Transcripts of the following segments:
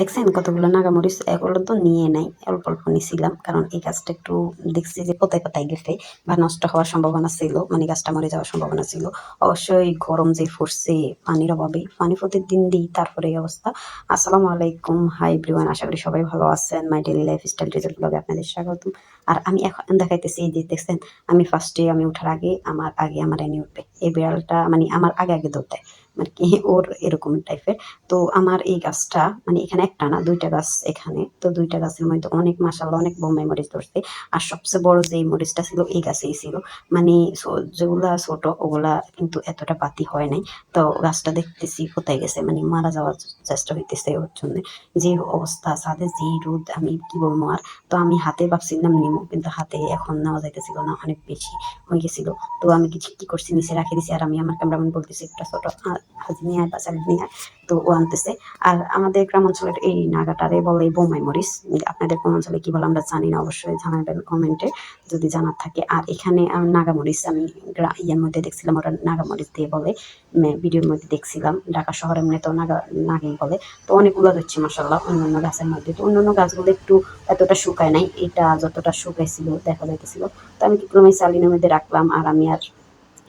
দেখছেন কতগুলো নাগামরিচ এগুলো তো নিয়ে নাই, অল্প অল্প নিছিলাম, কারণ এই গাছটা একটু দেখছি যে কোথায় কোথায় গেছে বা নষ্ট হওয়ার সম্ভাবনা ছিল মানে গাছটা মরে যাওয়ার সম্ভাবনা ছিল। অবশ্যই গরম যে ফুটছে পানির অভাবে, পানি প্রতিদিন দিই, তারপরে এই অবস্থা। আসসালামু আলাইকুম। হাই ব্রিওয়ান আশা করি সবাই ভালো আছেন। My daily life style result ব্লগে আপনাদের স্বাগতম। আর আমি এখন দেখাইতেছি যে দেখছেন, আমি ফার্স্টে আমি ওঠার আগে, আমার আগে আমার এনে উঠবে। এই বিড়ালটা মানে আমার আগে আগে দেয়। মানে কি, ওর এরকম টাইপের তো আমার এই গাছটা মানে এখানে একটা না, দুইটা গাছ এখানে। তো দুইটা গাছের মধ্যে অনেক মাসাল্লাহ অনেক বোম্বাই মরিচ ধরছে। আর সবচেয়ে বড় যে মরিচটা ছিল, এই গাছেই ছিল। মানে যেগুলা ছোট, ওগুলা কিন্তু এতটা পাতি হয় নাই। তো গাছটা দেখতেছি কোথায় গেছে মানে মারা যাওয়ার চেষ্টা হইতেছে ওর জন্য। যে অবস্থা, ছাদে যে রোদ, আমি কি বলব আর? তো আমি হাতে ভাবছিলাম নিমো, কিন্তু হাতে এখন নেওয়া যাইতেছিল না, অনেক বেশি হয়ে গেছিল। তো আমি কিছু কি করছি, নিচে রাখে দিছি, আর আমি আমার ক্যামেরাম্যান বলতেছি, একটা ছোট আ- হাজি নিয়ে আয় বা চালি নিয়ে তো ও আনতেছে। আর আমাদের গ্রাম অঞ্চলের এই নাগাটারে বলে বোমাই মরিচ আপনাদের কোন অঞ্চলে কি বলে আমরা জানি না, অবশ্যই জানাবেন কমেন্টে যদি জানার থাকে। আর এখানে আমি নাগামরিচ, আমি ইয়ের মধ্যে দেখছিলাম ওরা নাগামরিচ দিয়ে বলে ভিডিওর মধ্যে দেখছিলাম, ঢাকা শহরে এমনি তো নাগা নাগেই বলে। তো অনেকগুলো হচ্ছে মাসাল্লাহ অন্যান্য গাছের মধ্যে। তো অন্যান্য গাছগুলো একটু এতটা শুকায় নাই, এটা যতটা শুকাইছিল, দেখা যাইতেছিল। তো আমি ক্রমে চালিনের মধ্যে রাখলাম, আর আমি আর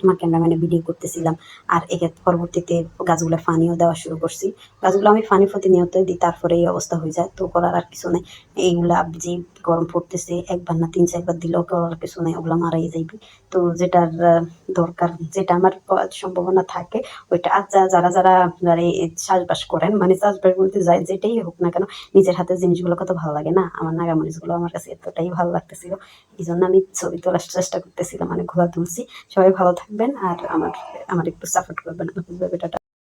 আমার ক্যামেরাম্যানে ভিডিও করতেছিলাম। আর একে পরবর্তীতে গাছগুলো ফানিও দেওয়া শুরু করছি। গাছগুলো আমি ফানি প্রতিনিয়ত দিই, তারপরে এই অবস্থা হয়ে যায়। তো করার আর কিছু নেই। এইগুলা যে গরম পড়তেছে, একবার না তিন চারবার দিলেও করার কিছু নেই, ওগুলো মারাই যাইবে। তো যেটার দরকার, যেটা আমার সম্ভাবনা থাকে, ওইটা আর যা- যারা যারা আপনার চাষবাস করেন মানে চাষবাস বলতে যায় যেটাই হোক না কেন, নিজের হাতের জিনিসগুলো কত ভালো লাগে না? আমার নাগা নাগামরিচগুলো আমার কাছে এতটাই ভালো লাগতেছিল। এই জন্য আমি ছবি তোলার চেষ্টা করতেছিলাম মানে ঘোরা তুলছি। সবাই ভালো থাকবেন আর আমার আমার একটু সাপোর্ট করবেন আপনি বেটাটা